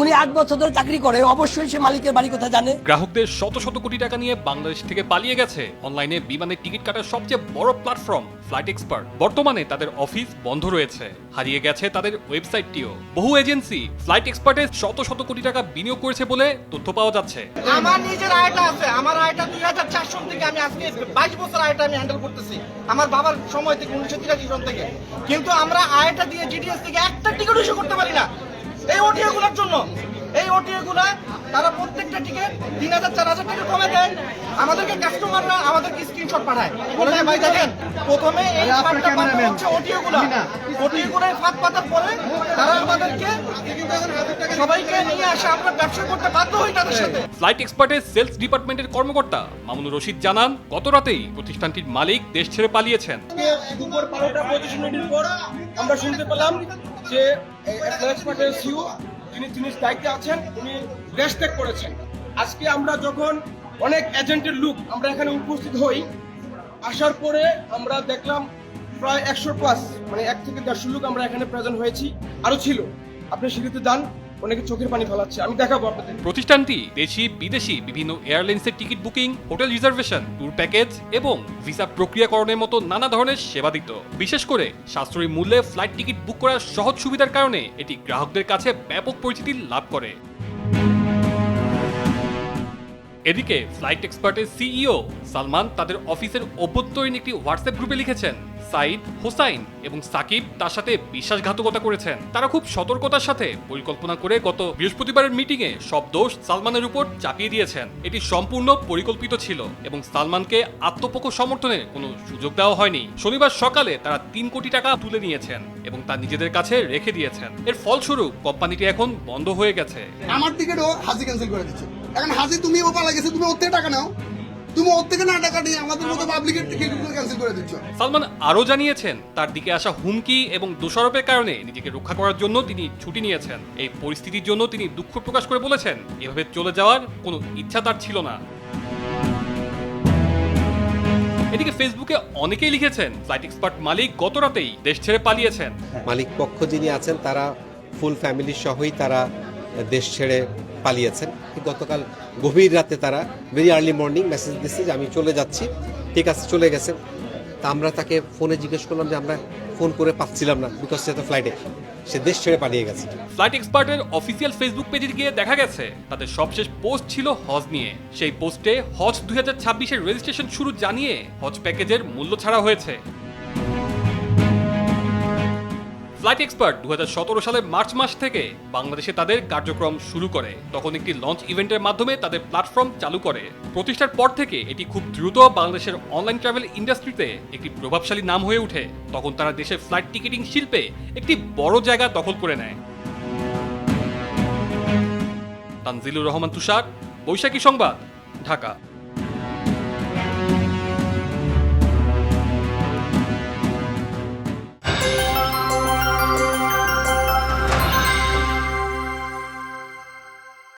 উনি আট বছর ধরে চাকরি করে অবশ্যই সে মালিকের বাড়ি কথা জানে? গ্রাহকদের শত শত কোটি টাকা নিয়ে বাংলাদেশ থেকে পালিয়ে গেছে। অনলাইনে বিমানের টিকিট কাটার সবচেয়ে বড় প্ল্যাটফর্ম ফ্লাইট এক্সপার্ট। বর্তমানে তাদের অফিস বন্ধ রয়েছে। হারিয়ে গেছে তাদের ওয়েবসাইটটিও। বহু এজেন্সি ফ্লাইট এক্সপার্টে শত শত কোটি টাকা বিনিয়োগ করেছে বলে তথ্য পাওয়া যাচ্ছে। আমার নিজের আয়টা আছে। আমার আয়টা দুই হাজার চার সন থেকে আমি আজকে বাইশ বছর আয়টা আমি হ্যান্ডেল করতেছি। আমার বাবার সময় থেকে উনিশশো তিরাশি সন থেকে। কিন্তু আমরা আয়টা দিয়ে জিডিএস থেকে একটা টিকিট ইস্যু করতে পারি না। এই ওটিএ গুলোর জন্য। এই ওটিএ গুলা তারা প্রত্যেকটা টিকিট তিন হাজার চার হাজার টাকা কমে দেয়। আমাদেরকে কাস্টমাররা আমাদেরকে স্ক্রিনশট পাঠায়। বলে যে ভাই দেখেন প্রথমে এই পাতা হচ্ছে ওটিএ গুলা ওটিএ গুলাই ফাঁদ পাতার পরে তারা আমাদেরকে সবাইকে নিয়ে আসে আমরা ব্যবসা করতে বাধ্য হই তাদের সাথে। ফ্লাইট এক্সপার্টের সেলস ডিপার্টমেন্টের কর্মকর্তা মামুনুর রশিদ জানান গত রাতেই প্রতিষ্ঠানটির মালিক দেশ ছেড়ে পালিয়েছেন। দুপুর বারোটা পঁচিশ মিনিটের পর আমরা শুনতে পেলাম। যে এক্সপার্টের সিও যিনি যিনি দায়িত্বে আছেন, উনি দেশ ত্যাগ করেছেন। আজকে আমরা যখন অনেক এজেন্টের লুক আমরা এখানে উপস্থিত হই, আসার পরে আমরা দেখলাম প্রায় একশো প্লাস মানে এক থেকে দেড়শো লোক আমরা এখানে প্রেজেন্ট হয়েছি আরও ছিল। আপনি সিঁড়িতে যান। অনেকে চোখের পানি ফলাচ্ছে, আমি দেখাবো আপনাদের। প্রতিষ্ঠানটি দেশি, বিদেশি বিভিন্ন এয়ারলাইন্সের ticket booking, hotel reservation, tour package এবং ভিসা প্রক্রিয়াকরণের মতো নানা ধরনের সেবা দিত বিশেষ করে সাশ্রয়ী মূল্যে ফ্লাইট টিকিট বুক করার সহজ সুবিধার কারণে এটি গ্রাহকদের কাছে ব্যাপক পরিচিতি লাভ করে। এদিকে ফ্লাইট এক্সপার্টের সিইও সালমান তাদের অফিসের অভ্যন্তরীণ একটি হোয়াটসঅ্যাপ গ্রুপে লিখেছেন, সাইদ, হোসাইন এবং সাকিব তার সাথে বিশ্বাসঘাতকতা করেছেন। তারা খুব সতর্কতার সাথে পরিকল্পনা করে গত বৃহস্পতিবারের মিটিংয়ে সব দোষ সালমানের উপর চাপিয়ে দিয়েছেন। এটি সম্পূর্ণ পরিকল্পিত ছিল এবং সালমানকে আত্মপক্ষ সমর্থনের কোনো সুযোগ দেওয়া হয়নি। শনিবার সকালে তারা তিন কোটি টাকা তুলে নিয়েছেন এবং তা নিজেদের কাছে রেখে দিয়েছেন। এর ফলস্বরূপ কোম্পানিটি এখন বন্ধ হয়ে গেছে। আমার টিকিটও হাজি ক্যান্সেল করে দিচ্ছে। এখন হাজি তুমি ও পালা গেছে তুমি ওর থেকে টাকা নাও। তুমি ওর থেকে না টাকা নিয়ে আমাদের মতো পাবলিকের টিকিট ক্যান্সেল করে দিচ্ছ। সালমান আরও জানিয়েছেন তার দিকে আসা হুমকি এবং দোষারোপের কারণে নিজেকে রক্ষা করার জন্য তিনি ছুটি নিয়েছেন। এই পরিস্থিতির জন্য তিনি দুঃখ প্রকাশ করে বলেছেন এভাবে চলে যাওয়ার কোনো ইচ্ছা তার ছিল না। এদিকে ফেসবুকে অনেকেই লিখেছেন ফ্লাইট এক্সপার্ট মালিক গত রাতেই দেশ ছেড়ে পালিয়েছেন। মালিক পক্ষ যিনি আছেন তারা ফুল ফ্যামিলির সহই তারা দেশ ছেড়ে পালিয়েছেন। গতকাল গভীর রাতে তারা ভেরি আর্লি মর্নিং মেসেজ দিচ্ছে যে, আমি চলে যাচ্ছি। ঠিক আছে, চলে গেছে তা আমরা তাকে ফোনে জিজ্ঞেস করলাম যে, আমরা ফোন করে পাচ্ছিলাম না বিকজ সে তো ফ্লাইটে সে দেশ ছেড়ে পালিয়ে গেছে। ফ্লাইট এক্সপার্টের অফিসিয়াল ফেসবুক পেজে গিয়ে দেখা গেছে, তাদের সবশেষ পোস্ট ছিল হজ নিয়ে। সেই পোস্টে হজ দুই হাজার ছাব্বিশের রেজিস্ট্রেশন শুরু জানিয়ে হজ প্যাকেজের মূল্য ছাড়া হয়েছে। ফ্লাইট এক্সপার্ট দু সালের মার্চ মাস থেকে বাংলাদেশে তাদের কার্যক্রম শুরু করে। তখন একটি লঞ্চ ইভেন্টের মাধ্যমে তাদের প্ল্যাটফর্ম চালু করে। প্রতিষ্ঠার পর থেকে এটি খুব দ্রুত বাংলাদেশের অনলাইন ট্রাভেল ইন্ডাস্ট্রিতে একটি প্রভাবশালী নাম হয়ে ওঠে। তখন তারা দেশের ফ্লাইট টিকিটিং শিল্পে একটি বড় জায়গা দখল করে নেয়। তানজিলুর রহমান তুষার, বৈশাখী সংবাদ, ঢাকা।